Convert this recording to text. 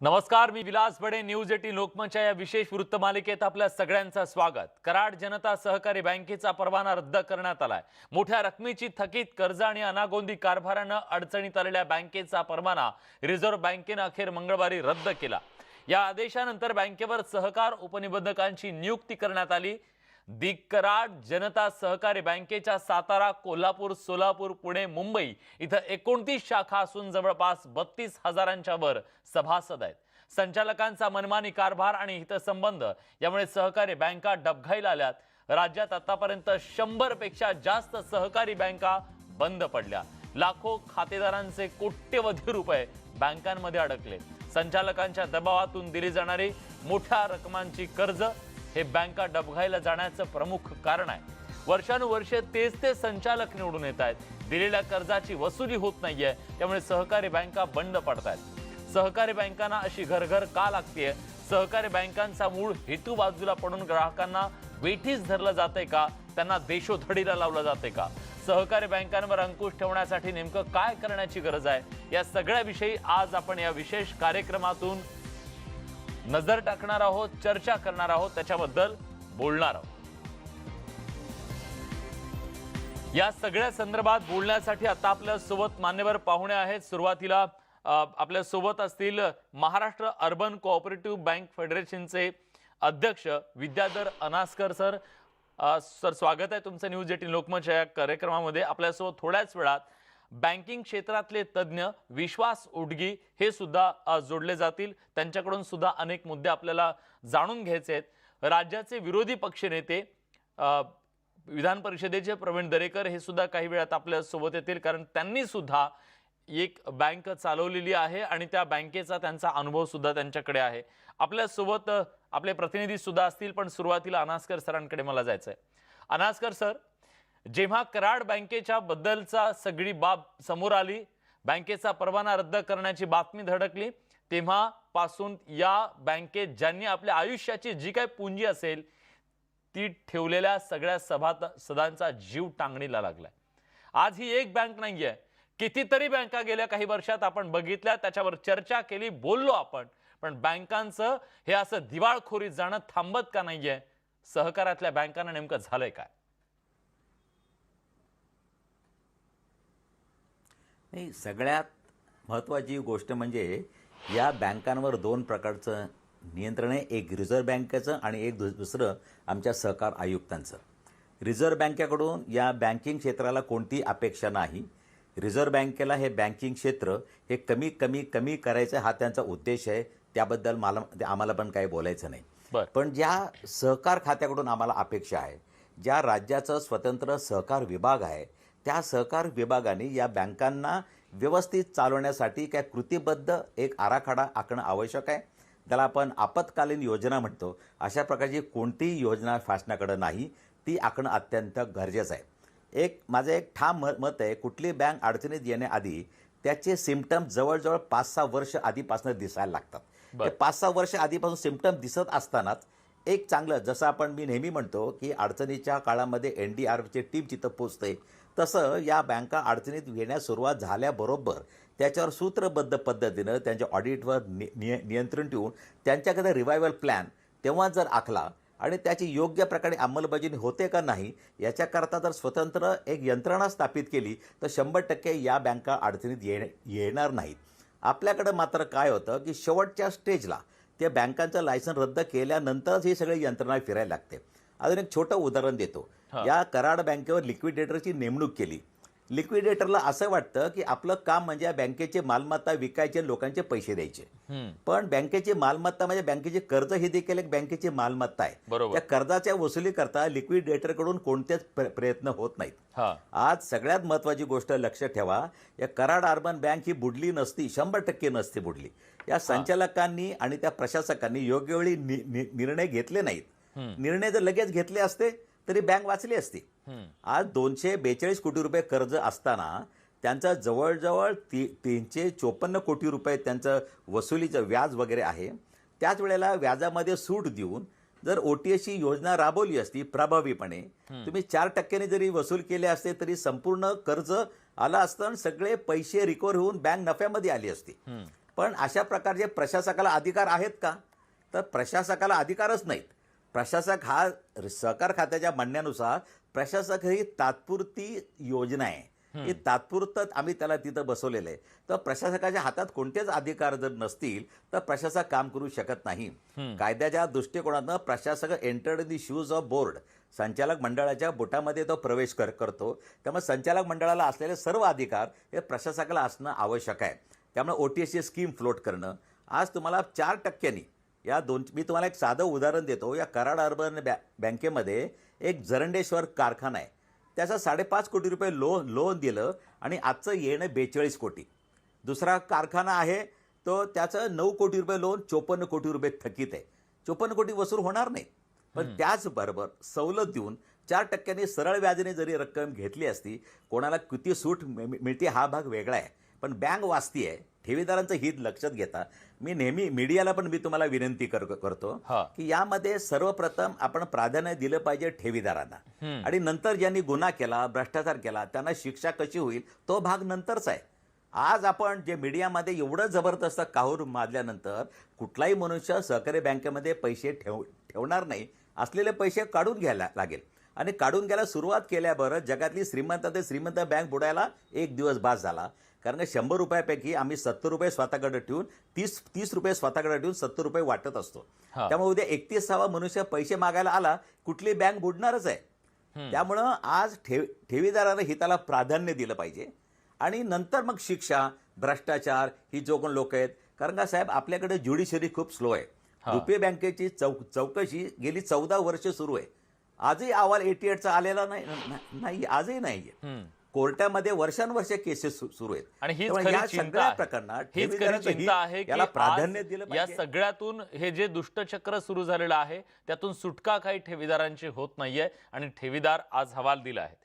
नमस्कार मी Vilas Bade news eighteen लोकमतच्या या विशेष वृत्तमालिकेत आपल्या सगळ्यांचं स्वागत. कराड जनता सहकारी बँकेचा परवाना रद्द करण्यात आलाय. मोठ्या रकमेची थकीत कर्ज आणि अनागोंदी कारभारानं अडचणीत आलेल्या बँकेचा परवाना रिझर्व्ह बँकेनं अखेर मंगळवारी रद्द केला. या आदेशानंतर बँकेवर सहकार उपनिबंधकांची नियुक्ती करण्यात आली. दिक्कराड जनता सहकारी बँकेच्या सातारा कोल्हापूर सोलापूर पुणे मुंबई इथं एकोणतीस शाखा असून जवळपास बत्तीस हजारांच्या वर सभासद आहेत. संचालकांचा मनमानी कारभार आणि हितसंबंध यामुळे सहकारी बँका डबघाईला आल्यात राज्यात आतापर्यंत शंभरपेक्षा जास्त सहकारी बँका बंद पडल्या. लाखो खातेदारांचे कोट्यवधी रुपये बँकांमध्ये अडकले. संचालकांच्या दबावातून दिली जाणारी मोठ्या रकमांची कर्ज हे बँका डबघाईला जाण्याचं प्रमुख कारण आहे. वर्षानुवर्षे तेच ते संचालक निवडून येत आहेत. दिलेल्या कर्जाची वसुली होत नाहीये त्यामुळे सहकारी बँका बंद पडत आहेत सहकारी बँकांना अशी घरघर का लागतेय? सहकारी बँकांचा मूळ हेतू बाजूला पडून ग्राहकांना वेठीस धरलं जाते का? त्यांना देशोधडीला लावलं जाते का? सहकारी बँकांवर अंकुश ठेवण्यासाठी नेमकं काय करण्याची गरज आहे? या सगळ्याविषयी आज आपण या विशेष कार्यक्रमातून नजर टाकणार आहोत चर्चा करणार आहोत त्याच्याबद्दल बोलणार आहोत. या सगळ्या संदर्भात बोलण्यासाठी आता आपल्यासोबत मान्यवर पाहुणे आहेत. सुरुवातीला आपल्यासोबत असतील महाराष्ट्र अर्बन कोऑपरेटिव्ह बँक फेडरेशनचे अध्यक्ष विद्याधर अनास्कर सर. सर स्वागत आहे तुमचं न्यूज एटीन लोकमतच्या या कार्यक्रमामध्ये. आपल्यासोबत थोड्याच वेळात बँकिंग क्षेत्रातले तज्ज्ञ विश्वास उडगी हे सुद्धा जोडले जातील. त्यांच्याकडून सुद्धा अनेक मुद्दे आपल्याला जाणून घ्यायचे आहेत. राज्याचे विरोधी पक्षनेते विधान परिषदेचे प्रवीण दरेकर हे सुद्धा काही वेळात आपल्यासोबत येतील. कारण त्यांनी सुद्धा एक बँक चालवलेली आहे आणि त्या बँकेचा त्यांचा अनुभव सुद्धा त्यांच्याकडे आहे. आपल्यासोबत आपले प्रतिनिधी सुद्धा असतील पण सुरुवातीला अनास्कर सरांकडे मला जायचं आहे अनास्कर सर जेव्हा कराड बँकेच्या बद्दलचा सगळी बाब समोर आली बँकेचा परवाना रद्द करण्याची बातमी धडकली तेव्हापासून या बँकेत ज्यांनी आपल्या आयुष्याची जी काही पुंजी असेल ती ठेवलेल्या सगळ्या सभासदांचा जीव टांगणीला लागलाय. आज ही एक बँक नाहीये. कितीतरी बँका गेल्या काही वर्षात आपण बघितल्या त्याच्यावर चर्चा केली बोललो आपण पण बँकांचं हे असं दिवाळखोरीत जाणं थांबत का नाहीये? सहकारातल्या बँकांना नेमकं झालंय काय? नाही सगळ्यात महत्त्वाची गोष्ट म्हणजे या बँकांवर दोन प्रकारचं नियंत्रण आहे. एक रिझर्व्ह बँकेचं आणि एक दुसरं आमच्या सहकार आयुक्तांचं. रिझर्व्ह बँकेकडून या बँकिंग क्षेत्राला कोणती अपेक्षा नाही. रिझर्व्ह बँकेला हे बँकिंग क्षेत्र हे कमी कमी कमी करायचं हा त्यांचा उद्देश आहे. त्याबद्दल मला आम्हाला पण काही बोलायचं नाही. पण ज्या सहकार खात्याकडून आम्हाला अपेक्षा आहे ज्या राज्याचं स्वतंत्र सहकार विभाग आहे त्या सहकार विभागाने या बँकांना व्यवस्थित चालवण्यासाठी काय कृतीबद्ध एक आराखडा आखणं आवश्यक आहे. त्याला आपण आपत्कालीन योजना म्हणतो. अशा प्रकारची कोणतीही योजना शासनाकडं नाही. ती आखणं अत्यंत गरजेचं आहे. एक माझं एक ठाम मत आहे कुठली बँक अडचणीत येण्याआधी त्याचे सिमटम जवळजवळ पाच सहा वर्ष आधीपासून दिसायला लागतात. ते पाच सहा वर्ष आधीपासून सिमटम दिसत असतानाच एक चांगलं जसं आपण मी नेहमी म्हणतो की अडचणीच्या काळामध्ये एन डी आर ची टीम जिथं पोचते तसं या बँका अडचणीत येण्यास सुरुवात झाल्याबरोबर त्याच्यावर सूत्रबद्ध पद्धतीनं त्यांच्या ऑडिटवर नि निय- नियंत्रण ठेवून त्यांच्याकडे रिवायवल प्लॅन तेव्हा जर आखला आणि त्याची योग्य प्रकारे अंमलबजावणी होते का नाही याच्याकरता जर स्वतंत्र एक यंत्रणा स्थापित केली तर शंभर टक्के या बँका अडचणीत ये येणार नाहीत. आपल्याकडं मात्र काय होतं की शेवटच्या स्टेजला त्या बँकांचं लायसन रद्द केल्यानंतरच ही सगळी यंत्रणा फिरायला लागते. अजून एक छोटं उदाहरण देतो. या कराड बँकेवर लिक्विडेटरची नेमणूक केली. लिक्विडेटरला असं वाटतं की आपलं काम म्हणजे या बँकेचे मालमत्ता विकायचे लोकांचे पैसे द्यायचे. पण बँकेची मालमत्ता म्हणजे बँकेचे कर्ज ही देखील एक बँकेची मालमत्ता आहे. त्या कर्जाच्या वसुलीकरता लिक्विडेटरकडून कोणतेच प्र- प्रयत्न होत नाहीत. आज सगळ्यात महत्त्वाची गोष्ट लक्ष ठेवा या कराड अर्बन बँक ही बुडली नसती शंभर टक्के नसती बुडली. या संचालकांनी आणि त्या प्रशासकांनी योग्य वेळी निर्णय घेतले नाहीत. निर्णय जर लगेच घेतले असते तरी बँक वाचली असती. आज दोनशे बेचाळीस कोटी रुपये कर्ज असताना त्यांचा जवळजवळ ती तीनशे चोपन्न कोटी रुपये त्यांचं वसुलीचं व्याज वगैरे आहे. त्याच वेळेला व्याजामध्ये सूट देऊन जर ओ टी एसची योजना राबवली असती प्रभावीपणे तुम्ही चार टक्क्यांनी जरी वसूल केले असते तरी संपूर्ण कर्ज आलं असतं आणि सगळे पैसे रिकवर होऊन बँक नफ्यामध्ये आली असती. पण अशा प्रकारचे प्रशासकाला अधिकार आहेत का? तर प्रशासकाला अधिकारच नाहीत. प्रशासक हा सहकार खात्याच्या म्हणण्यानुसार प्रशासक ही तात्पुरती योजना आहे. ही. तात्पुरतं आम्ही त्याला तिथं बसवलेलं आहे. तर प्रशासकाच्या हातात कोणतेच अधिकार जर नसतील तर प्रशासक काम करू शकत नाही. कायद्याच्या दृष्टिकोनातनं प्रशासक entered the shoes of board संचालक मंडळाच्या बुटामध्ये तो प्रवेश कर करतो. त्यामुळे संचालक मंडळाला असलेले सर्व अधिकार हे प्रशासकाला असणं आवश्यक आहे. त्यामुळे ओ टी एसची स्कीम फ्लोट करणं. आज तुम्हाला चार टक्क्यांनी या दोन मी तुम्हाला एक साधं उदाहरण देतो. या कराड अर्बन बॅ बँकेमध्ये एक जरंडेश्वर कारखाना आहे. त्याचा साडेपाच कोटी रुपये लो लोन दिलं आणि आजचं येणं बेचाळीस कोटी. दुसरा कारखाना आहे तो त्याचं नऊ कोटी रुपये लोन चोपन्न कोटी रुपये थकीत आहे. चोपन्न कोटी वसूल होणार नाही. पण त्याचबरोबर सवलत देऊन चार टक्क्यांनी सरळ व्याजाने जरी रक्कम घेतली असती कोणाला किती सूट मिळते हा भाग वेगळा आहे. पण बँक वाचती आहे ठेवीदारांचं हित लक्षात घेता मी नेहमी मीडियाला पण मी तुम्हाला विनंती कर करतो. की यामध्ये सर्वप्रथम आपण प्राधान्य दिलं पाहिजे ठेवीदारांना. आणि नंतर ज्यांनी गुन्हा केला भ्रष्टाचार केला त्यांना शिक्षा कशी होईल तो भाग नंतरचा आहे. आज आपण जे मीडियामध्ये एवढं जबरदस्त काहूर माजल्यानंतर कुठलाही मनुष्य सहकारी बँकेमध्ये पैसे ठेव ठेवणार नाही. असलेले पैसे काढून घ्यायला लागेल. आणि काढून घ्यायला सुरुवात केल्याबरोबर जगातली श्रीमंत ते श्रीमंत बँक बुडायला एक दिवस बास झाला. कारण का शंभर रुपयापैकी आम्ही सत्तर रुपये स्वतःकडे ठेवून तीस तीस रुपये स्वतःकडे ठेवून सत्तर रुपये वाटत असतो. त्यामुळे उद्या एकतीसावा मनुष्य पैसे मागायला आला कुठली बँक बुडणारच आहे. त्यामुळं आज ठेव ठेवीदारानं हिताला प्राधान्य दिलं पाहिजे. आणि नंतर मग शिक्षा भ्रष्टाचार ही जो कोण लोक आहेत कारण का साहेब आपल्याकडे ज्युडिशरी खूप स्लो आहे. रुपये बँकेची चौ चौकशी गेली चौदा वर्ष सुरू आहे. आजही अहवाल एटी एटचा आलेला नाही आजही नाही. कोर्टामध्ये वर्षानुवर्ष केसेस सुरू आहेत. आणि हीच खरी या सगळ्या. प्रकरणात हीच खरी चिंता आहे की याला प्राधान्य दिलं या सगळ्यातून हे जे दुष्टचक्र सुरू झालेलं आहे त्यातून सुटका काही ठेवीदारांची होत नाहीये आणि ठेवीदार आज हवाल दिला आहे